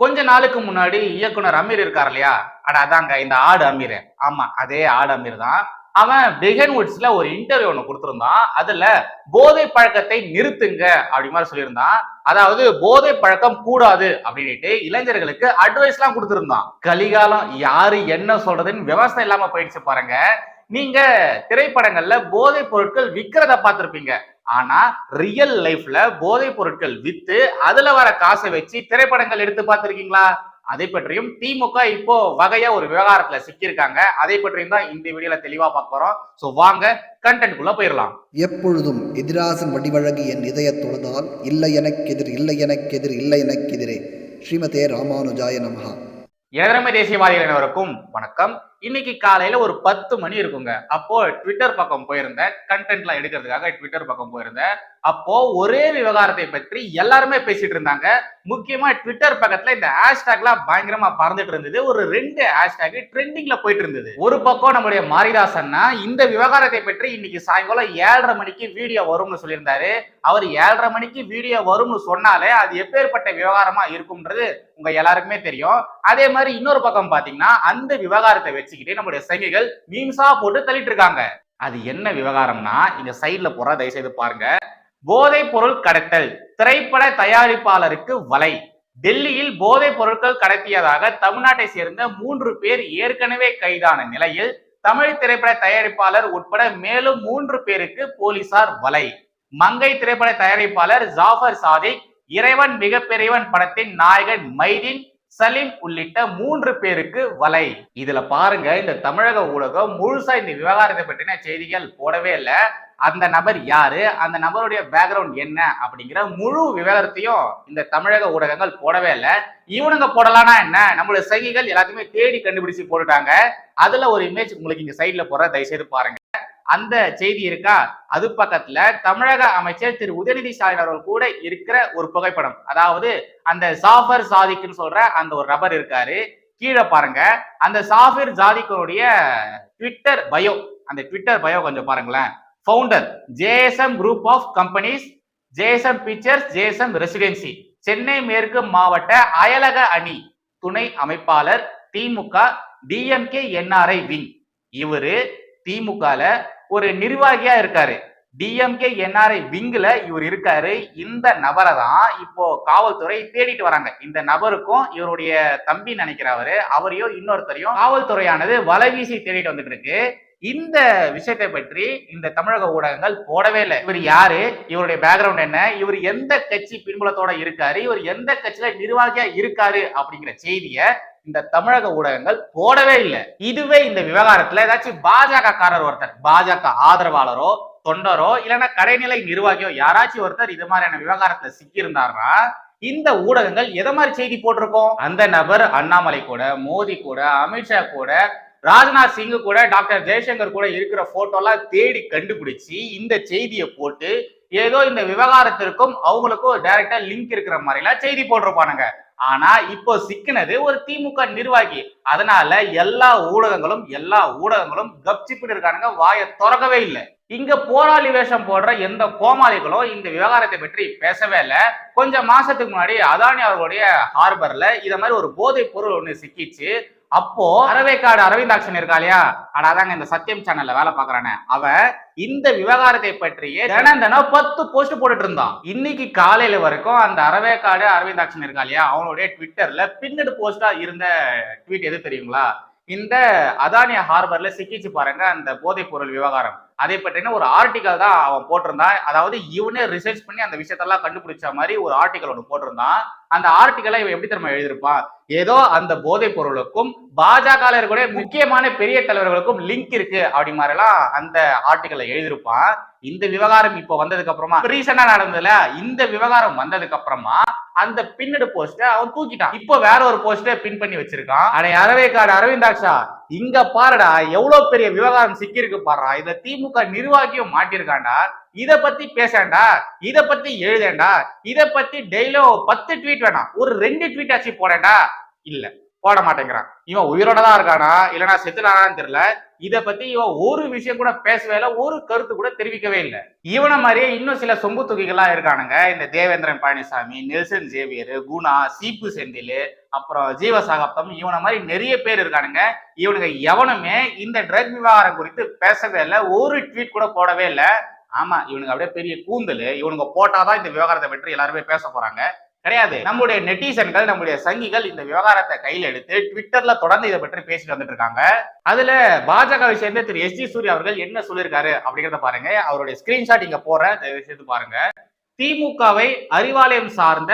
கொஞ்ச நாளுக்கு முன்னாடி இயக்குனர் அமீர் இருக்கார் இல்லையா? அட அதாங்க இந்த ஆடு அமீர். ஆமா அதே ஆடு அமீர் தான். அவன் பிகன் வுட்ஸ்ல ஒரு இன்டர்வியூ ஒன்று கொடுத்துருந்தான். அதுல போதை பழக்கத்தை நிறுத்துங்க அப்படி மாதிரி சொல்லியிருந்தான். அதாவது போதை பழக்கம் கூடாது அப்படின்ட்டு இளைஞர்களுக்கு அட்வைஸ் எல்லாம் கொடுத்துருந்தான். கலிகாலம் யாரு என்ன சொல்றதுன்னு விவசாயம் இல்லாம போயிடுச்சு பாருங்க. நீங்க திரைப்படங்கள்ல போதைப் பொருட்கள் விற்கிறத பார்த்திருப்பீங்க. ஆனா ரியல் லைஃப்ல போதைப் பொருட்கள் வித்து அதுல வர காசை வச்சு திரைப்படங்கள் எடுத்து பார்த்திருக்கீங்களா? அதை பற்றியும் திமுக இப்போ வகையா ஒரு விவகாரத்துல சிக்கியிருக்காங்க. அதை பற்றியும் தான் இந்த வீடியோல தெளிவா பார்க்க போறோம். சோ வாங்க கண்டென்ட்குள்ள போயிடலாம். எப்பொழுதும் எதிராசன் வடிவழகு என் இதயத் தொழுதால் இல்லை எனக்கெதிர் இல்லை எனக்கெதிர் இல்லை எனக்கெதிரே ஸ்ரீமதே ராமானுஜாய நமஹா. இளமை தேசியவாதிகள் அனைவருக்கும் வணக்கம். இன்னைக்கு காலையில ஒரு பத்து மணி இருக்குங்க. அப்போ ட்விட்டர் பக்கம் போயிருந்தேன். கண்டென்ட்லாம் எடுக்கிறதுக்காக ட்விட்டர் பக்கம் போயிருந்தேன். அப்போ ஒரே விவகாரத்தை பற்றி எல்லாருமே பேசிட்டு இருந்தாங்க. முக்கியமா ட்விட்டர் பக்கத்துல இந்த ஹேஷ்டேக்லாம் பயங்கரமா பறந்துட்டு இருந்தது. ஒரு ரெண்டு ஹேஷ்டாக் ட்ரெண்டிங்ல போயிட்டு இருந்தது. ஒரு பக்கம் நம்முடைய மாரிதாசன்னா இந்த விவகாரத்தை பற்றி இன்னைக்கு சாயங்காலம் ஏழரை மணிக்கு வீடியோ வரும்னு சொல்லியிருந்தாரு. அவர் ஏழரை மணிக்கு வீடியோ வரும்னு சொன்னாலே அது எப்பேற்பட்ட விவகாரமா இருக்கும்ன்றது உங்க எல்லாருக்குமே தெரியும். அதே மாதிரி இன்னொரு பக்கம் பாத்தீங்கன்னா அந்த விவகாரத்தை வச்சு வச்சுக்கிட்டே நம்முடைய சங்கிகள் மீம்ஸா போட்டு தள்ளிட்டு இருக்காங்க அது என்ன விவகாரம்னா இங்க சைட்ல போற தயவு செய்து பாருங்க. போதைப் பொருள் கடத்தல் திரைப்பட தயாரிப்பாளருக்கு வலை. டெல்லியில் போதைப் பொருட்கள் கடத்தியதாக தமிழ்நாட்டை சேர்ந்த மூன்று பேர் ஏற்கனவே கைதான நிலையில் தமிழ் திரைப்பட தயாரிப்பாளர் உட்பட மேலும் மூன்று பேருக்கு போலீசார் வலை. மங்கை திரைப்பட தயாரிப்பாளர் ஜாஃபர் சாதிக் இறைவன் மிகப்பெரியவன் படத்தின் நாயகன் மைதீன் சலீம் உள்ளிட்ட மூன்று பேருக்கு வலை. இதுல பாருங்க இந்த தமிழக ஊடகம் முழுசா இந்த விவகாரத்தை பற்றின செய்திகள் போடவே இல்லை. அந்த நபர் யாரு? அந்த நபருடைய பேக்ரவுண்ட் என்ன? அப்படிங்கிற முழு விவரத்தையும் இந்த தமிழக ஊடகங்கள் போடவே இல்லை. இவனுங்க போடலானா என்ன? நம்மளுடைய சங்கிகள் எல்லாத்தையுமே தேடி கண்டுபிடிச்சு போட்டுட்டாங்க. அதுல ஒரு இமேஜ் உங்களுக்கு இங்க சைட்ல போற தயவுசெய்து பாருங்க. அந்த செய்தி இருக்கா? அது பக்கத்துல தமிழக அமைச்சர் திரு. உதயநிதி ஸ்டாலின் அவர்கள் கூட இருக்கிற ஒரு புகைப்படம். அதாவது அந்த சாஃபர் சாதிக்குன்னு சொல்ற அந்த ஒரு நபர் இருக்காரு. கீழே பாருங்க. அந்த சாஃபிர் ஜாதிக்கனுடைய ட்விட்டர் பயோ. அந்த ட்விட்டர் பயோ கொஞ்சம் பாருங்களேன். Founder JSM group of companies JSM pictures JSM residency Chennai மேற்கு மாவட்ட அயலக அணி துணை அமைப்பாளர் திமுக டிஎம்கே என்ஆர்ஐ விங். இவரு திமுகல ஒரு நிர்வாகியா இருக்காரு. டிஎம்கே என்ஆர்ஐ விங்கில் இவர் இருக்காரு. இந்த நபரை தான் இப்போ காவல்துறை தேடிட்டு வராங்க. இந்த நபருக்கும் இவருடைய தம்பி நினைக்கிறவரு அவரையும் இன்னொருத்தரையும் காவல்துறையானது வலை வீசி தேடிட்டு வந்துட்டு இருக்கு. இந்த விஷயத்தை பற்றி இந்த தமிழக ஊடகங்கள் போடவே இல்லை. இவர் யாரு? இவருடைய பேக்ரவுண்ட் என்ன? இவர் எந்த கட்சி பின்புலத்தோட இருக்காரு? இவர் எந்த கட்சியில நிர்வாகியா இருக்காரு? அப்படிங்கிற செய்திய இந்த தமிழக ஊடகங்கள் போடவே இல்லை. இதுவே இந்த விவகாரத்துல ஏதாச்சும் பாஜக காரர் ஒருத்தர் பாஜக ஆதரவாளரோ தொண்டரோ இல்லைன்னா கடைநிலை நிர்வாகியோ யாராச்சும் ஒருத்தர் இது மாதிரியான விவகாரத்துல சிக்கியிருந்தாருன்னா இந்த ஊடகங்கள் எதை மாதிரி செய்தி போட்டிருக்கோம்? அந்த நபர் அண்ணாமலை கூட மோடி கூட அமித்ஷா கூட ராஜ்நாத் சிங் கூட டாக்டர் ஜெய்சங்கர் கூட இருக்கிற போட்டோலாம் தேடி கண்டுபிடிச்சு இந்த செய்தியை போட்டு ஏதோ இந்த விவகாரத்திற்கும் அவங்களுக்கும் டைரக்டா லிங்க் இருக்கிற மாதிரிலாம் செய்தி போட்டிருப்பானுங்க. ஆனா இப்போ சிக்கினது ஒரு திமுக நிர்வாகி. அதனால எல்லா ஊடகங்களும் எல்லா ஊடகங்களும் கப்சிப்பிட்டு இருக்கானுங்க வாயை திறக்கவே இல்லை. இங்க போராளி வேஷம் போடுற எந்த கோமாளிகளும் இந்த விவகாரத்தை பற்றி பேசவே இல்லை. கொஞ்சம் மாசத்துக்கு முன்னாடி அதானி அவர்களுடைய ஹார்பர்ல இத மாதிரி ஒரு போதைப் பொருள் ஒண்ணு சிக்கிச்சு. அப்போ அரவேக்காடு அரவிந்தாக்ஷன் இருக்கா இல்லையா? அட அதாங்க இந்த சத்தியம் சேனல்ல வேலை பாக்குறானே அவன் இந்த விவகாரத்தை பற்றியே தினம் தினம் பத்து போஸ்ட் போட்டுட்டு இருந்தான் இன்னைக்கு காலையில வரைக்கும் அந்த அரவேக்காடு அரவிந்தாக்ஷன் இருக்கா இல்லையா? அவனுடைய ட்விட்டர்ல பின்னடு போஸ்டா இருந்த ட்வீட் எது தெரியுங்களா? இந்த அதானிய ஹார்பர்ல சிக்கிச்சு பாருங்க அந்த போதைப் பொருள் விவகாரம். அதை பற்றின ஒரு ஆர்டிக்கல் தான் அவன் போட்டிருந்தான். அதாவது இவனே ரிசர்ச் பண்ணி அந்த விஷயத்தெல்லாம் கண்டுபிடிச்ச மாதிரி ஒரு ஆர்டிக்கல் ஒன்று போட்டிருந்தான். அந்த ஆர்டிக்கலை இவன் எப்படி திரும்ப எழுதியிருப்பான்? ஏதோ அந்த போதைப் பொருளுக்கும் பாஜக முக்கியமான பெரிய தலைவர்களுக்கும் லிங்க் இருக்கு அப்படி மாதிரிலாம் அந்த ஆர்டிகலை எழுதியிருப்பான். இந்த விவகாரம் இப்போ வந்ததுக்கு அப்புறமா ரீசெண்டா நடந்ததுல இந்த விவகாரம் வந்ததுக்கு அப்புறமா அந்த பின்னடு போஸ்ட அவன் தூக்கிட்டான். இப்போ வேற ஒரு போஸ்ட பின் பண்ணி வச்சிருக்கான். அடே அரவேக்காடு அரவிந்தாக்ஷா இங்க பாருடா எவ்வளவு பெரிய விவகாரம் சிக்கிருக்கு பாருடா. இதுல திமுக நிர்வாகியும் மாட்டிருக்காண்டா இத பத்தி பேசேன்டா. இத பத்தி எழுதேன்டா. இத பத்தி டெய்லியும் பத்து ட்வீட் வேணாம். ஒரு ரெண்டு ட்வீட் ஆச்சு போடேன்டா. இல்ல. போட மாட்டேங்கிறான். இவன் உயிரோட தான் இருக்கானா? இல்லனா செத்துனானான்னு தெரியல. இதை பத்தி இவன் ஒரு விஷயம் கூட பேசவே இல்லை ஒரு கருத்து கூட தெரிவிக்கவே இல்லை. இவனை மாதிரியே இன்னும் சில சொம்பு தொகைகள்லாம் இருக்கானுங்க. இந்த தேவேந்திரன் பழனிசாமி நெல்சன் ஜேவியர் குணா சீப்பு செந்தில் அப்புறம் ஜீவசாகப்தம் இவனை மாதிரி நிறைய பேர் இருக்கானுங்க. இவனுங்க எவனுமே இந்த ட்ரக் விவகாரம் குறித்து பேசவே இல்லை ஒரு ட்வீட் கூட போடவே இல்லை. ஆமா இவனுங்க அப்படியே பெரிய கூந்தல். இவனுங்க போட்டாதான் இந்த விவகாரத்தை பற்றி எல்லாருமே பேச போறாங்க. கிடையாது. நம்முடைய நெட்டிசன்கள் நம்முடைய சங்கிகள் இந்த விவகாரத்தை கையில் எடுத்து ட்விட்டர்ல தொடர்ந்து இதை பற்றி பேசிட்டு வந்துட்டு இருக்காங்க. அதுல பாஜகவை சேர்ந்த திரு எஸ் ஜி சூர்யா அவர்கள் என்ன சொல்லியிருக்காரு அப்படிங்கறத பாருங்க. அவருடைய ஸ்கிரீன்ஷாட் இங்க போற தயவு பாருங்க. திமுகவை அறிவாலயம் சார்ந்த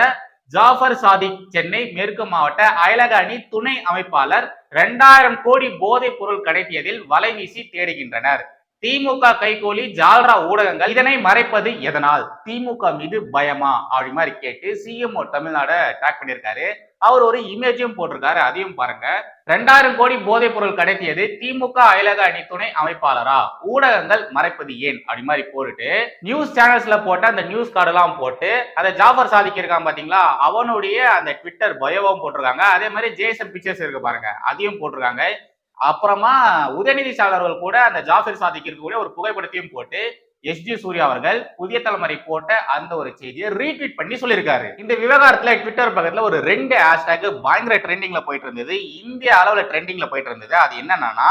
ஜாஃபர் சாதிக் சென்னை மேற்கு மாவட்ட அயலக அணி துணை அமைப்பாளர் இரண்டாயிரம் கோடி போதைப் பொருள் கடத்தியதில் வலை வீசி தேடுகின்றனர். திமுக கைகோலி ஜால்ரா ஊடகங்கள் இதனை மறைப்பது எதனால்? திமுக மீது பயமா? அப்படி மாதிரி கேட்டு சிஎம்ஓ தமிழ்நாடு டாக் பண்ணியிருக்காரு. அவர் ஒரு இமேஜும் போட்டிருக்காரு. அதையும் பாருங்க. ரெண்டாயிரம் கோடி போதைப் பொருள் கடத்தியது திமுக அயலக அணி துணை அமைப்பாளரா? ஊடகங்கள் மறைப்பது ஏன்? அப்படி மாதிரி போட்டுட்டு நியூஸ் சேனல்ஸ்ல போட்ட அந்த நியூஸ் கார்டு எல்லாம் போட்டு அதை ஜாஃபர் சாதிக் இருக்கான் பாத்தீங்களா? அவனுடைய அந்த ட்விட்டர் பயோவும் போட்டிருக்காங்க. அதே மாதிரி ஜேசன் பிக்சர்ஸ் இருக்கு பாருங்க. அதையும் போட்டிருக்காங்க. அப்புறமா உதயநிதி ஸ்டாலின் கூட அந்த ஜாஃபர் சாதிக்கு இருக்கக்கூடிய ஒரு புகைப்படத்தையும் போட்டு எஸ் ஜி சூர்யா அவர்கள் புதிய தலைமுறை போட்ட அந்த ஒரு செய்தியை ரீட்வீட் பண்ணி சொல்லியிருக்காரு. இந்த விவகாரத்துல ட்விட்டர் பக்கத்துல ஒரு ரெண்டு ஹேஷ்டேக் பயங்கர ட்ரெண்டிங்ல போயிட்டு இருந்தது. இந்திய அளவுல ட்ரெண்டிங்ல போயிட்டு இருந்தது. அது என்னன்னா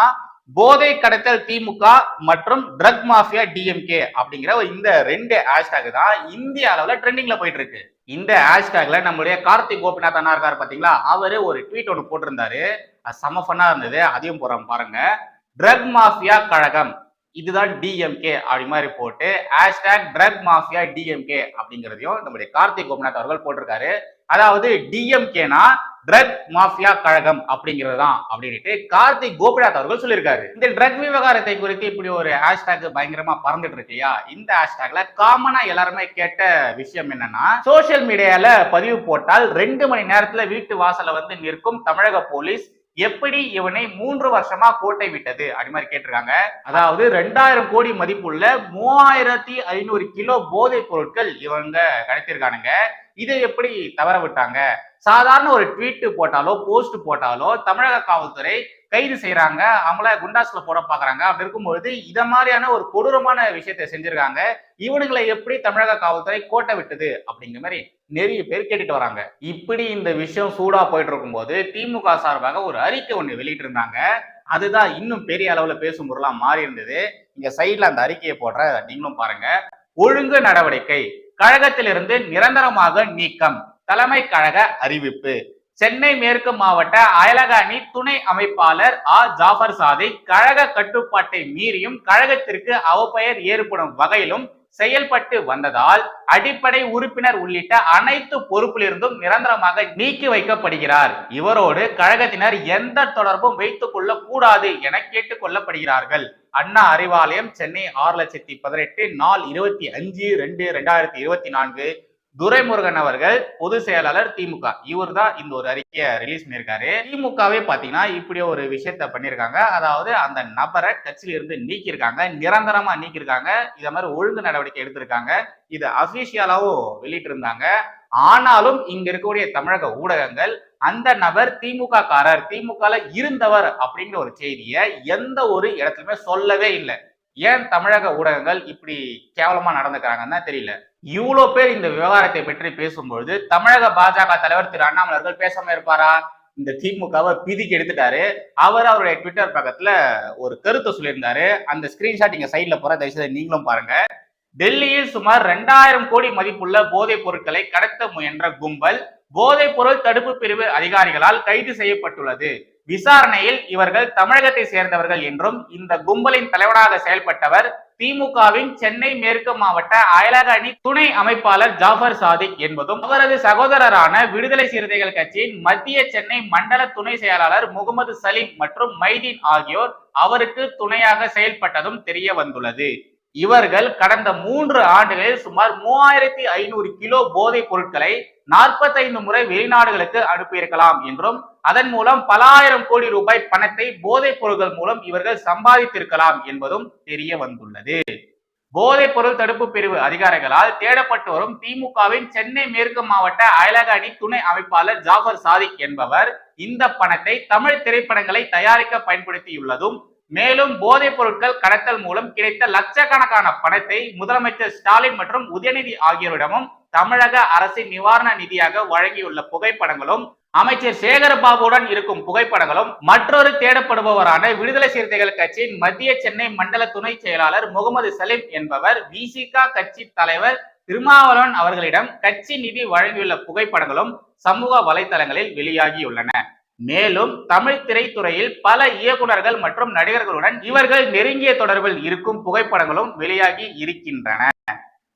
போதை கடத்தல் திமுக மற்றும் ட்ரக் மாஃபியா டிஎம்கே அப்படிங்கிற இந்த ரெண்டு ஹேஷ்டேக் தான் இந்திய அளவுல ட்ரெண்டிங்ல போயிட்டு இருக்கு. இந்த ஹேஷ்டேக்ல நம்மளுடைய கார்த்திக் கோபிநாத் அண்ணா இருக்காரு பாத்தீங்களா? அவரு ஒரு ட்வீட் ஒன்று போட்டிருந்தாரு. செம ஃபன்னா இருந்தது. அதையும் போறோம் பாருங்க. ட்ரக் மாஃபியா கழகம். இதுதான் டிஎம்கே அப்படி மாதிரி போட்டு ஹேஷ்டேக் ட்ரக் மாஃபியா டிஎம்கே அப்படிங்கிறதையும் நம்முடைய கார்த்திக் கோபிநாத் அவர்கள் போட்டிருக்காரு. அதாவது டிஎம்கேனா ட்ரக் மாஃபியா கழகம் அப்படிங்கிறது தான் அப்படின்ட்டு கார்த்திக் கோபிநாத் அவர்கள் சொல்லியிருக்காரு. இந்த ட்ரக் விவகாரத்தை குறித்து இப்படி ஒரு ஹேஷ்டேக் பயங்கரமா பறந்துட்டு இருக்கு இல்லையா? இந்த ஹேஷ்டேக்ல காமனா எல்லாருமே கேட்ட விஷயம் என்னன்னா சோசியல் மீடியால பதிவு போட்டால் ரெண்டு மணி நேரத்துல வீட்டு வாசல்ல வந்து நிற்கும் தமிழக போலீஸ் எப்படி இவனை மூன்று வருஷமா கோட்டை விட்டது? அப்படி மாதிரி கேட்டிருக்காங்க. அதாவது ரெண்டாயிரம் கோடி மதிப்புள்ள மூவாயிரத்தி ஐநூறு கிலோ போதைப் பொருட்கள் இவங்க கிடைத்திருக்கானுங்க இதை எப்படி தவற விட்டாங்க? சாதாரண ஒரு ட்வீட் போட்டாலோ போஸ்ட் போட்டாலோ தமிழக காவல்துறை கைது செய்யறாங்க அவங்கள குண்டாஸ்ல போட பாக்குறாங்க. அப்படி இருக்கும்பொழுது இத மாதிரியான ஒரு கொடூரமான விஷயத்தை செஞ்சிருக்காங்க. இவனுங்களை எப்படி தமிழக காவல்துறை கோட்டை விட்டது? அப்படிங்கிற மாதிரி நிறைய பேர் கேட்டுட்டு வராங்க. இப்படி இந்த விஷயம் சூடா போயிட்டு இருக்கும்போது திமுக சார்பாக ஒரு அறிக்கை ஒண்ணு வெளியிட்டு இருந்தாங்க அதுதான் இன்னும் பெரிய அளவுல பேசும் பொருளா மாறி இருந்தது. இங்க சைட்ல அந்த அறிக்கையை போடுற நீங்களும் பாருங்க. ஒழுங்கு நடவடிக்கை. கழகத்திலிருந்து நிரந்தரமாக நீக்கம். தலைமை கழக அறிவிப்பு. சென்னை மேற்கு மாவட்ட அயலக அணி துணை அமைப்பாளர் ஆ. ஜாஃபர் சாதை கழக கட்டுப்பாட்டை மீறியும் கழகத்திற்கு அவப்பெயர் ஏற்படும் வகையிலும் செயல்பட்டு வந்ததால் அடிப்படை உறுப்பினர் உள்ளிட்ட அனைத்து பொறுப்பிலிருந்தும் நிரந்தரமாக நீக்கி வைக்கப்படுகிறார். இவரோடு கழகத்தினர் எந்த தொடர்பும் வைத்துக் கொள்ள கூடாது என கேட்டுக் கொள்ளப்படுகிறார்கள். அண்ணா அறிவாலயம் சென்னை ஆறு லட்சத்தி பதினெட்டு நாள் இருபத்தி அஞ்சு ரெண்டு ரெண்டாயிரத்தி இருபத்தி நான்கு துரைமுருகன் அவர்கள் பொதுச் செயலாளர் திமுக. இவர் தான் இந்த ஒரு அறிக்கையை ரிலீஸ் பண்ணியிருக்காரு. திமுகவே பாத்தீங்கன்னா இப்படி ஒரு விஷயத்த பண்ணியிருக்காங்க. அதாவது அந்த நபரை கட்சியில இருந்து நீக்கியிருக்காங்க. நிரந்தரமா நீக்கியிருக்காங்க. இத மாதிரி ஒழுங்கு நடவடிக்கை எடுத்திருக்காங்க. இது அபிஷியலாவும் வெளியிட்டு இருந்தாங்க ஆனாலும் இங்க இருக்கக்கூடிய தமிழக ஊடகங்கள் அந்த நபர் திமுக காரர் திமுகல இருந்தவர் அப்படிங்கிற ஒரு செய்தியை எந்த ஒரு இடத்துலயுமே சொல்லவே இல்லை. ஏன் தமிழக ஊடகங்கள் இப்படி கேவலமா நடந்துக்கிறாங்கன்னு தான் தெரியல. இவ்வளோ பேர் இந்த விவகாரத்தை பற்றி பேசும்பொழுது தமிழக பாஜக தலைவர் திரு அண்ணாமலை அவர்கள் பேசாம இருப்பாரா? இந்த திமுகவை பிதிக்கு எடுத்துட்டாரு. அவர் அவருடைய ட்விட்டர் பக்கத்துல ஒரு கருத்தை சொல்லியிருந்தாரு. அந்த ஸ்கிரீன்ஷாட் இங்க சைட்ல போற தயவுசெய்து நீங்களும் பாருங்க. டெல்லியில் சுமார் ரெண்டாயிரம் கோடி மதிப்புள்ள போதைப் பொருட்களை கடத்த முயன்ற கும்பல் போதைப் பொருள் தடுப்பு பிரிவு அதிகாரிகளால் கைது செய்யப்பட்டுள்ளது. விசாரணையில் இவர்கள் தமிழகத்தை சேர்ந்தவர்கள் என்றும் இந்த கும்பலின் தலைவராக செயல்பட்டவர் திமுகவின் சென்னை மேற்கு மாவட்ட அயலக அணி துணை அமைப்பாளர் ஜாஃபர் சாதிக் என்பதும் அவரது சகோதரரான விடுதலை சிறுத்தைகள் கட்சியின் மத்திய சென்னை மண்டல துணை செயலாளர் முகமது சலீம் மற்றும் மைதீன் ஆகியோர் அவருக்கு துணையாக செயல்பட்டதும் தெரிய வந்துள்ளது. இவர்கள் கடந்த மூன்று ஆண்டுகளில் சுமார் மூவாயிரத்தி ஐநூறு கிலோ போதைப் பொருட்களை நாற்பத்தைந்து முறை வெளிநாடுகளுக்கு அனுப்பியிருக்கலாம் என்றும் அதன் மூலம் பல ஆயிரம் கோடி ரூபாய் பணத்தை போதைப் பொருட்கள் மூலம் இவர்கள் சம்பாதித்திருக்கலாம் என்பதும் தெரிய வந்துள்ளது. போதைப் பொருள் தடுப்பு பிரிவு அதிகாரிகளால் தேடப்பட்டு வரும் திமுகவின் சென்னை மேற்கு மாவட்ட அயலக அணி துணை அமைப்பாளர் ஜாஃபர் சாதிக் என்பவர் இந்த பணத்தை தமிழ் திரைப்படங்களை தயாரிக்க பயன்படுத்தியுள்ளதும் மேலும் போதைப் பொருட்கள் கடத்தல் மூலம் கிடைத்த லட்சக்கணக்கான பணத்தை முதலமைச்சர் ஸ்டாலின் மற்றும் உதயநிதி ஆகியோரிடமும் தமிழக அரசின் நிவாரண நிதியாக வழங்கியுள்ள புகைப்படங்களும் அமைச்சர் சேகரபாபுடன் இருக்கும் புகைப்படங்களும் மற்றொரு தேடப்படுபவரான விடுதலை சிறுத்தைகள் கட்சியின் மத்திய சென்னை மண்டல துணை செயலாளர் முகமது சலீம் என்பவர் விசிகா கட்சி தலைவர் திருமாவளவன் அவர்களிடம் கட்சி நிதி வழங்கியுள்ள புகைப்படங்களும் சமூக வலைதளங்களில் வெளியாகியுள்ளன. மேலும் தமிழ் திரைத்துறையில் பல இயக்குனர்கள் மற்றும் நடிகர்களுடன் இவர்கள் நெருங்கிய தொடர்பில் இருக்கும் புகைப்படங்களும் வெளியாகி இருக்கின்றன.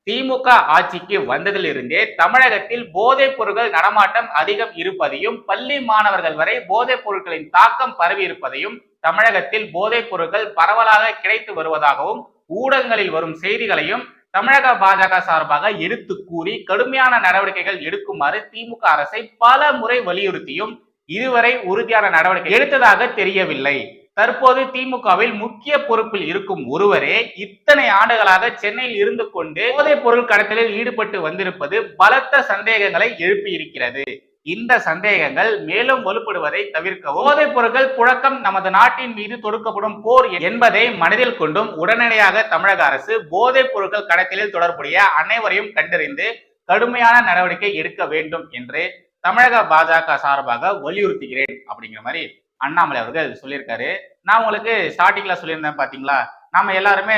திமுக ஆட்சிக்கு வந்ததிலிருந்தே தமிழகத்தில் போதைப் பொருட்கள் நடமாட்டம் அதிகம் இருப்பதையும் பள்ளி மாணவர்கள் வரை போதைப் பொருட்களின் தாக்கம் பரவி இருப்பதையும் தமிழகத்தில் போதைப் பொருட்கள் பரவலாக கிடைத்து வருவதாகவும் ஊடகங்களில் வரும் செய்திகளையும் தமிழக பாஜக சார்பாக எடுத்து கூறி கடுமையான நடவடிக்கைகள் எடுக்குமாறு திமுக அரசை பல முறை வலியுறுத்தியும் இதுவரை உறுதியான நடவடிக்கை எடுத்ததாக தெரியவில்லை. தற்போது திமுகவில் முக்கிய பொறுப்பில் இருக்கும் ஒருவரே இத்தனை ஆண்டுகளாக சென்னையில் இருந்து கொண்டு போதைப் பொருள் கடத்தலில் ஈடுபட்டு வந்திருப்பது பலத்த சந்தேகங்களை எழுப்பியிருக்கிறது. இந்த சந்தேகங்கள் மேலும் வலுப்படுவதை தவிர்க்கவும் போதைப் பொருட்கள் புழக்கம் நமது நாட்டின் மீது தொடுக்கப்படும் போர் என்பதை மனதில் கொண்டும் உடனடியாக தமிழக அரசு போதைப் பொருட்கள் கடத்தலில் தொடர்புடைய அனைவரையும் கண்டறிந்து கடுமையான நடவடிக்கை எடுக்க வேண்டும் என்று தமிழக பாஜக சார்பாக வலியுறுத்துகிறேன் அப்படிங்கிற மாதிரி அண்ணாமலை அவர்கள் சொல்லியிருக்காரு. நான் உங்களுக்கு ஸ்டார்டிங்ல சொல்லியிருந்தேன் பாத்தீங்களா? நாம எல்லாருமே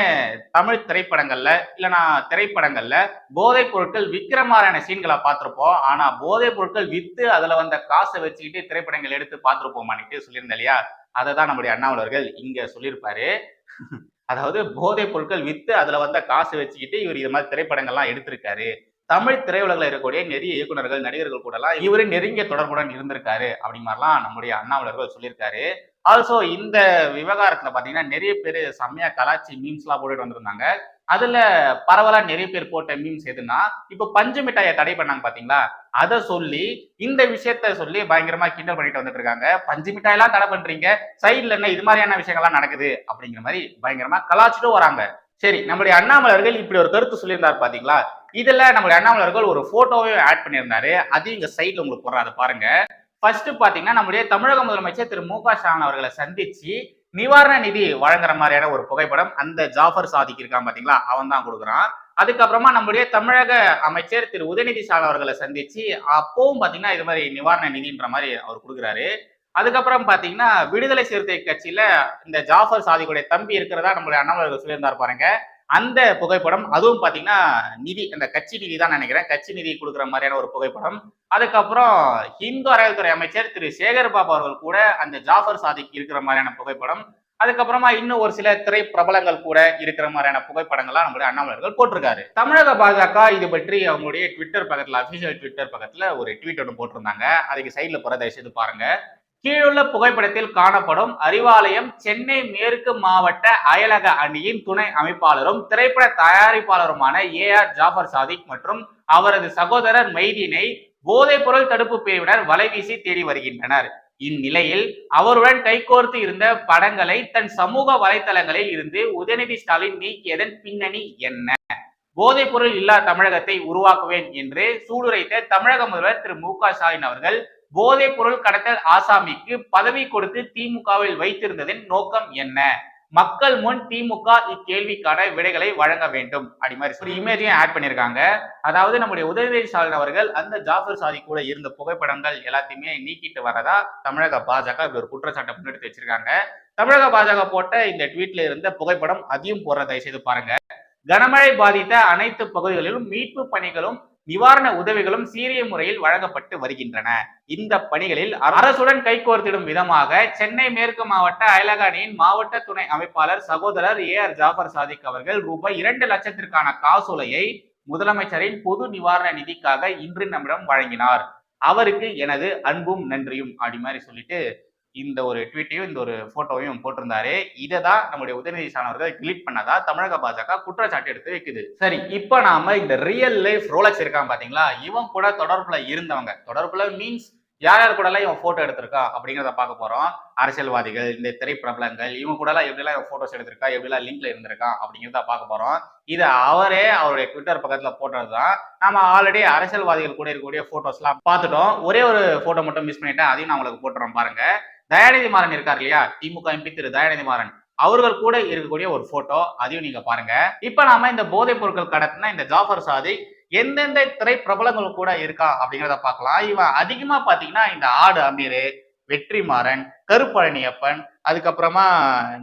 தமிழ் திரைப்படங்கள்ல இல்லைனா திரைப்படங்கள்ல போதைப் பொருட்கள் விற்கிற மாதிரியான சீன்களை பார்த்துருப்போம். ஆனா போதைப் பொருட்கள் வித்து அதுல வந்த காசை வச்சுக்கிட்டு திரைப்படங்கள் எடுத்து பார்த்திருப்போமான்னுட்டு சொல்லியிருந்தேன் இல்லையா? அதை தான் நம்முடைய அண்ணாமலை அவர்கள் இங்க சொல்லியிருப்பாரு. அதாவது போதைப் பொருட்கள் வித்து அதுல வந்த காசு வச்சுக்கிட்டு இவர் இது மாதிரி திரைப்படங்கள்லாம் எடுத்திருக்காரு. தமிழ் திரையுலகில் இருக்கக்கூடிய நிறைய இயக்குனர்கள் நடிகர்கள் கூடலாம் இவரு நெருங்கிய தொடர்புடன் இருந்திருக்காரு அப்படிமாதிரிலாம் நம்முடைய அண்ணாமலர்கள் சொல்லியிருக்காரு. ஆல்சோ இந்த விவகாரத்துல பாத்தீங்கன்னா நிறைய பேர் செம்மையா கலாச்சி மீம்ஸ்லாம் போட்டுட்டு வந்திருந்தாங்க. அதுல பரவலா நிறைய பேர் போட்ட மீம்ஸ் எதுன்னா இப்ப பஞ்சு மிட்டாயை தடை பண்ணாங்க பாத்தீங்களா? அதை சொல்லி இந்த விஷயத்த சொல்லி பயங்கரமா கிண்டல் பண்ணிட்டு வந்துட்டு இருக்காங்க. பஞ்சு மிட்டாயெல்லாம் தடை பண்றீங்க. சைட்ல என்ன இது மாதிரியான விஷயங்கள்லாம் நடக்குது அப்படிங்கிற மாதிரி பயங்கரமா கலாச்சிட்டும் வராங்க. சரி நம்முடைய அண்ணாமலர்கள் இப்படி ஒரு கருத்து சொல்லியிருந்தார் பாத்தீங்களா? இதுல நம்முடைய அண்ணாமலர்கள் ஒரு போட்டோவே ஆட் பண்ணியிருந்தாரு. அதையும் இங்க சைட்ல உங்களுக்கு போடுறாரு அதை பாருங்க. ஃபர்ஸ்ட் பாத்தீங்கன்னா நம்முடைய தமிழக முதலமைச்சர் திரு மு க ஸ்டாலின் அவர்களை சந்திச்சு நிவாரண நிதி வழங்குற மாதிரியான ஒரு புகைப்படம் அந்த ஜாஃபர் சாதிக்கு இருக்கான் பாத்தீங்களா? அவன் தான் கொடுக்குறான். அதுக்கப்புறமா நம்முடைய தமிழக அமைச்சர் திரு உதயநிதி ஸ்டாலின் அவர்களை சந்திச்சு அப்பவும் பாத்தீங்கன்னா இது மாதிரி நிவாரண நிதின்ற மாதிரி அவர் கொடுக்குறாரு. அதுக்கப்புறம் பாத்தீங்கன்னா விடுதலை சிறுத்தை கட்சியில இந்த ஜாஃபர் சாதிக்குடைய தம்பி இருக்கிறதா நம்மளுடைய அண்ணாமலர்கள் சொல்லியிருந்தார் பாருங்க. அந்த புகைப்படம் அதுவும் பாத்தீங்கன்னா நிதி அந்த கட்சி நிதி தான் நினைக்கிறேன். கட்சி நிதி கொடுக்குற மாதிரியான ஒரு புகைப்படம். அதுக்கப்புறம் இந்து அறநிலைத்துறை அமைச்சர் திரு சேகர் பாபு அவர்கள் கூட அந்த ஜாஃபர் சாதிக்கு இருக்கிற மாதிரியான புகைப்படம். அதுக்கப்புறமா இன்னும் ஒரு சில திரை பிரபலங்கள் கூட இருக்கிற மாதிரியான புகைப்படங்கள்லாம் நம்மளுடைய அண்ணாமலர்கள் போட்டிருக்காரு. தமிழக பாஜக இது பற்றி அவங்களுடைய ட்விட்டர் பக்கத்துல அபிஷியல் ட்விட்டர் பக்கத்துல ஒரு ட்வீட் ஒன்று போட்டிருந்தாங்க. அதுக்கு சைட்ல போற தயவு செய்து பாருங்க. கீழுள்ள புகைப்படத்தில் காணப்படும் அறிவாலயம் சென்னை மேற்கு மாவட்ட அயலக அணியின் துணை அமைப்பாளரும் திரைப்பட தயாரிப்பாளருமான ஏ ஆர் ஜாஃபர் சாதிக் மற்றும் அவரது சகோதரர் மைதீனை போதைப்பொருள் தடுப்பு பிரிவினர் வலைவீசி தேடி வருகின்றனர். இந்நிலையில் அவருடன் கைகோர்த்து இருந்த படங்களை தன் சமூக வலைதளங்களில் இருந்து உதயநிதி ஸ்டாலின் நீக்கியதன் பின்னணி என்ன? போதைப்பொருள் இல்லா தமிழகத்தை உருவாக்குவேன் என்று சூளுரைத்த தமிழக முதல்வர் திரு மு க ஸ்டாலின் அவர்கள் போதைப் பொருள் கடத்தல் ஆசாமிக்கு பதவி கொடுத்து திமுகவில் வைத்திருந்ததின் நோக்கம் என்ன? மக்கள் முன் திமுக இக்கேள்விக்கான விடைகளை வழங்க வேண்டும். அப்படி மாதிரி ஒரு இமேஜையும் ஆட் பண்ணியிருக்காங்க. அதாவது நம்முடைய உதயநிதி ஸ்டாலின் அவர்கள் அந்த ஜாஃபர் சாதி கூட இருந்த புகைப்படங்கள் எல்லாத்தையுமே நீக்கிட்டு வரதா தமிழக பாஜக இப்படி ஒரு குற்றச்சாட்டை முன்னெடுத்து வச்சிருக்காங்க. தமிழக பாஜக போட்ட இந்த ட்வீட்ல இருந்த புகைப்படம் அதையும் போடுற தயவு செய்து பாருங்க. கனமழை பாதித்த அனைத்து பகுதிகளிலும் மீட்பு பணிகளும் நிவாரண உதவிகளும் சீரிய முறையில் வழங்கப்பட்டு வருகின்றன. இந்த பணிகளில் அரசுடன் கைகோர்த்திடும் விதமாக சென்னை மேற்கு மாவட்ட அயலகாணியின் மாவட்ட துணை அமைப்பாளர் சகோதரர் ஏ ஆர் ஜாஃபர் சாதிக் அவர்கள் ரூபாய் இரண்டு லட்சத்திற்கான காசோலையை முதலமைச்சரின் பொது நிவாரண நிதிக்காக இன்று நம்மிடம் வழங்கினார். அவருக்கு எனது அன்பும் நன்றியும் அப்படி மாதிரி சொல்லிட்டு இந்த ஒரு ட்வீட்டையும் இந்த ஒரு போட்டோவையும் போட்டிருந்தாரு. இதை தான் நம்முடைய உதயநிதி சாணவர்கள் அவர்கள் கிளிக் பண்ணதா? தமிழக பாஜக குற்றச்சாட்டு எடுத்து வைக்குது. சரி இப்போ நாம இந்த ரியல் லைஃப் ரோலக்ஸ் இருக்கான் பாத்தீங்களா? இவன் கூட தொடர்புல இருந்தவங்க. தொடர்புல மீன்ஸ் யார் யார் கூடலாம் இவன் போட்டோ எடுத்திருக்கா? அப்படிங்கிறத பார்க்க போறோம். அரசியல்வாதிகள் இந்த திரைப்பிரபலங்கள் இவங்க கூடலாம் எப்படிலாம் இவன் போட்டோஸ் எடுத்திருக்கா? எப்படிலாம் லிங்க்ல இருந்திருக்கான்? அப்படிங்கிறத பார்க்க போறோம். இது அவரே அவருடைய ட்விட்டர் பக்கத்துல போட்டதுதான். நம்ம ஆல்ரெடி அரசியல்வாதிகள் கூட இருக்கக்கூடிய போட்டோஸ் எல்லாம் பார்த்துட்டோம். ஒரே ஒரு போட்டோ மட்டும் மிஸ் பண்ணிட்டேன். அதையும் நான் உங்களுக்கு போட்டுறோம் பாருங்க. தயாநிதி மாறன் இருக்கார் இல்லையா? திமுக எம்பி திரு தயாநிதி மாறன். அவர்கள் கூட இருக்கக்கூடிய ஒரு போட்டோ அதையும் நீங்க பாருங்க. இப்ப நாம இந்த போதைப் பொருட்கள் கடத்தின இந்த ஜாஃபர் சாதி எந்தெந்த திரை பிரபலங்கள் கூட இருக்கா அப்படிங்கிறத பார்க்கலாம். இவன் அதிகமா பாத்தீங்கன்னா இந்த ஆடு அமீர் வெற்றிமாறன் கருப்பழனியப்பன் அதுக்கப்புறமா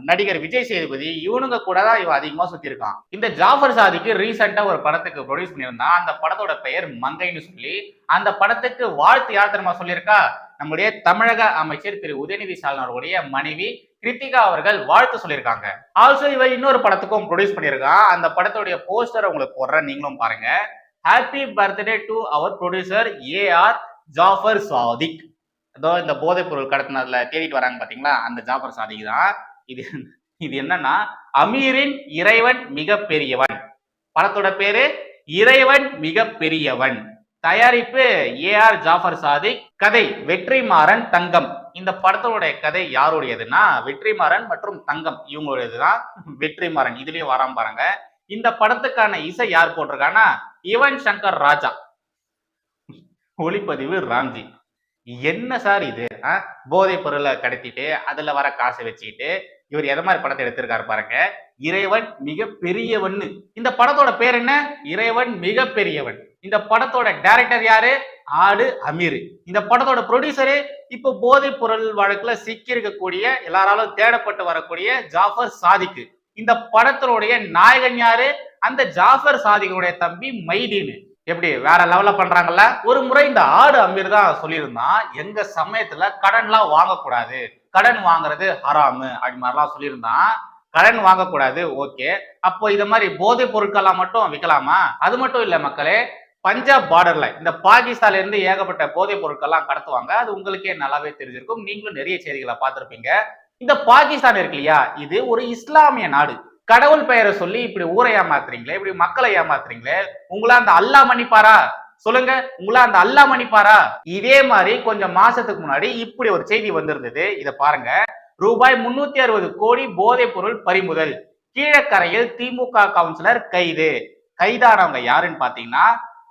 நடிகர் விஜய் சேதுபதி இவனுங்க கூட தான் இவன் அதிகமா சுத்தி இருக்கான் இந்த ஜாஃபர் சாதிக்கு ரீசெண்டா ஒரு படத்துக்கு ப்ரொடியூஸ் பண்ணியிருந்தான். அந்த படத்தோட பெயர் மங்கைன்னு சொல்லி அந்த படத்துக்கு வாழ்த்து யார் தெரியுமா சொல்லியிருக்கா? நம்முடைய தமிழக அமைச்சர் திரு. உதயநிதி ஸ்டாலின் அவர்களுடைய மனைவி கிருத்திகா அவர்கள் வாழ்த்து சொல்லியிருக்காங்க. ஆல்சோ இவன் இன்னொரு படத்துக்கும் ப்ரொடியூஸ் பண்ணியிருக்கான். அந்த படத்துடைய போஸ்டர் உங்களுக்கு போடுறேன். நீங்களும் பாருங்க. Happy birthday to our producer A R Jaffer Sadiq ஏதோ இந்த போதைப் பொருள் கடத்தினதுல தேடிட்டு வராங்க பாத்தீங்களா? அந்த ஜாஃபர் சாதிக்கு தான். இது இது என்னன்னா அமீரின் இறைவன் மிக பெரியவன் படத்தோட பேரு இறைவன் மிக பெரியவன் தயாரிப்பு ஏஆர் ஜாஃபர் சாதிக் கதை வெற்றிமாறன் தங்கம். இந்த படத்தோடைய கதை யாருடையதுன்னா வெற்றிமாறன் மற்றும் தங்கம். இவங்களுடையதுதான் வெற்றிமாறன். இதுலயும் வராம பாருங்க. இந்த படத்துக்கான இசை யார் போட்டிருக்கான்னா யுவன் சங்கர் ராஜா. ஒளிப்பதிவு ராம்ஜி. என்ன சார் இது? போதைப் பொருளை கடத்திட்டு அதுல வர காசை வச்சுக்கிட்டு இவர் எதை மாதிரி படத்தை எடுத்திருக்காரு பாருங்க. இறைவன் மிக பெரியவன் இந்த படத்தோட பேர் என்ன? இறைவன் மிக பெரியவன் இந்த படத்தோட டைரக்டர் யாரு? ஆடு அமீர். இந்த படத்தோட ப்ரொடியூசரு இப்போ போதைப் பொருள் வழக்குல சிக்கி இருக்கக்கூடிய எல்லாராலும் தேடப்பட்டு வரக்கூடிய ஜாஃபர் சாதிக்கு. இந்த படத்தினுடைய நாயகன் யாரு? அந்த ஜாஃபர் சாதிகளுடைய தம்பி மைதீன். எப்படி வேற லெவல்ல பண்றாங்கல்ல? ஒரு முறை இந்த ஆடு அமீர் தான் சொல்லியிருந்தான் எங்க சமயத்துல கடன்லாம் வாங்கக்கூடாது. கடன் வாங்குறது ஹராமு அப்படி மாதிரிலாம் சொல்லியிருந்தான் கடன் வாங்கக்கூடாது ஓகே. அப்போ இது மாதிரி போதைப் பொருட்கள்லாம் மட்டும் விற்கலாமா அது மட்டும் இல்லை மக்களே பஞ்சாப் பார்டர்ல இந்த பாகிஸ்தான்ல இருந்து ஏகப்பட்ட போதைப் பொருட்கள்லாம் கடத்துவாங்க. அது உங்களுக்கே நல்லாவே தெரிஞ்சிருக்கும். நீங்களும் நிறைய செய்திகளை பார்த்துருப்பீங்க. இந்த பாகிஸ்தான் இருக்கு இல்லையா? இது ஒரு இஸ்லாமிய நாடு. கடவுள் பெயரை சொல்லி இப்படி ஊரை ஏமாத்துறீங்களே இப்படி மக்களை ஏமாத்துறீங்களே உங்களா அந்த அல்லாஹ் மன்னிப்பாரா? சொல்லுங்க உங்களா அந்த அல்லாஹ் மன்னிப்பாரா? இதே மாதிரி கொஞ்சம் மாசத்துக்கு முன்னாடி இப்படி ஒரு செய்தி வந்திருந்தது. இதை பாருங்க. ரூபாய் முன்னூத்தி அறுபது கோடி போதைப் பொருள் பறிமுதல். கீழக்கரையில் திமுக கவுன்சிலர் கைது. கைதானவங்க யாருன்னு பாத்தீங்கன்னா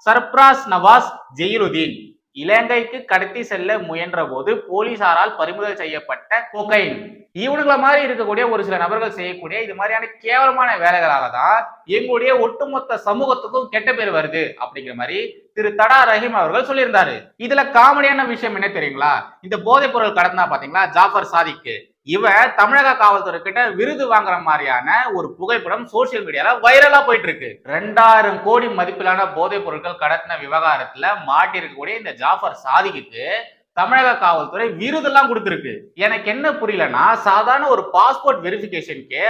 சர்ப்ராஸ் நவாஸ் ஜெயிலுதீன். இலங்கைக்கு கடத்தி செல்ல முயன்ற போது போலீசாரால் பறிமுதல் செய்யப்பட்ட கொகைன். இவனுங்கள மாதிரி இருக்கக்கூடிய ஒரு சில நபர்கள் செய்யக்கூடிய இது மாதிரியான கேவலமான வேலைகளால தான் எங்களுடைய ஒட்டுமொத்த சமூகத்துக்கும் கெட்ட பேர் வருது அப்படிங்கிற மாதிரி திரு தடா ரஹீம் அவர்கள் சொல்லியிருந்தாரு. இதுல காமெடியான விஷயம் என்ன தெரியுங்களா? இந்த போதைப் பொருள் கடத்தினா பாத்தீங்களா? ஜாஃபர் சாதிக்கு. இவன் தமிழக காவல்துறை கிட்ட விருது வாங்குற மாதிரியான ஒரு புகைப்படம் சோசியல் மீடியால வைரலா போயிட்டு இருக்கு ரெண்டாயிரம் கோடி மதிப்பிலான போதைப் பொருட்கள் கடத்தின விவகாரத்துல மாட்டிருக்கக்கூடிய இந்த ஜாஃபர் சாதிக்கு தமிழக காவல்துறை விருதெல்லாம் கொடுத்துருக்கு. எனக்கு என்ன புரியலன்னா சாதாரண ஒரு பாஸ்போர்ட் வெரிஃபிகேஷனுக்கு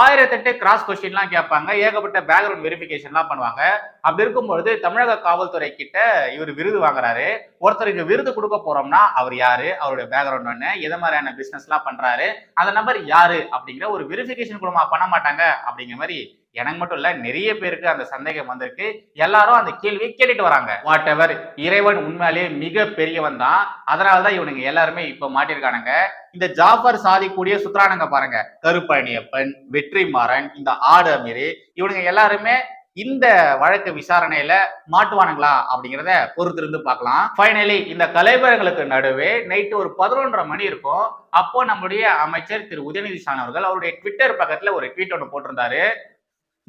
ஆயிரத்தெட்டு கிராஸ் கொஸ்டின்லாம் கேட்பாங்க. ஏகப்பட்ட பேக்ரவுண்ட் வெரிஃபிகேஷன்லாம் பண்ணுவாங்க. அப்படி இருக்கும்பொழுது தமிழக காவல்துறை கிட்ட இவர் விருது வாங்குறாரு. ஒருத்தருக்கு விருது கொடுக்க போறோம்னா அவர் யாரு? அவருடைய பேக்ரவுண்ட் என்ன? எதை மாதிரியான பிசினஸ் எல்லாம் பண்றாரு? அந்த நபர் யாரு? அப்படிங்கிற ஒரு வெரிஃபிகேஷன் கூட பண்ண மாட்டாங்க. அப்படிங்கிற மாதிரி எனக்கு மட்டும் இல்ல நிறைய பேருக்கு அந்த சந்தேகம் வந்திருக்கு. எல்லாரும் அந்த கேள்வியை கேட்டுட்டு வராங்க. வாட் எவர் இறைவன் உண்மையிலேயே மிக பெரியவன் தான். அதனாலதான் இவனுங்க எல்லாருமே இப்ப மாட்டிருக்கானுங்க. இந்த ஜாஃபர் சாதிக்கூடிய சுத்ரானங்க பாருங்க. கருப்பழனியப்பன் வெற்றிமாறன் இந்த ஆடு அமீர் இவனுங்க எல்லாருமே இந்த வழக்கு விசாரணையில மாட்டுவானுங்களா அப்படிங்கிறத பொறுத்திருந்து பார்க்கலாம். ஃபைனலி இந்த கலைபரங்களுக்கு நடுவே நைட்டு ஒரு பதினொன்றரை மணி இருக்கும். அப்போ நம்முடைய அமைச்சர் திரு உதயநிதி சான் அவர்கள் அவருடைய ட்விட்டர் பக்கத்துல ஒரு ட்வீட் ஒன்று போட்டிருந்தாரு.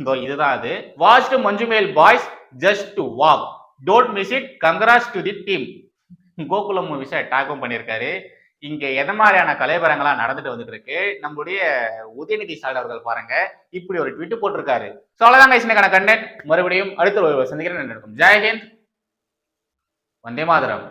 இதோ இதுதான் அது. Watch to Manjummel boys just to walk don't miss it congrats to the team Gokulam மூவிஸை டாக்கும் பண்ணியிருக்காரு. இங்க எந்த மாதிரியான கலைபரங்களா நடந்துட்டு வந்துட்டு இருக்கு நம்முடைய உதயநிதி ஸ்டாலின் அவர்கள் பாருங்க. இப்படி ஒரு ட்விட்டு போட்டிருக்காரு. ஸோ அவ்வளோதான் கைசினக்கான கண்டென்ட் மறுபடியும் அடுத்த ஒரு சந்திக்கிறேன். நடக்கும் ஜெயஹிந்த் வந்தே மாதரம்.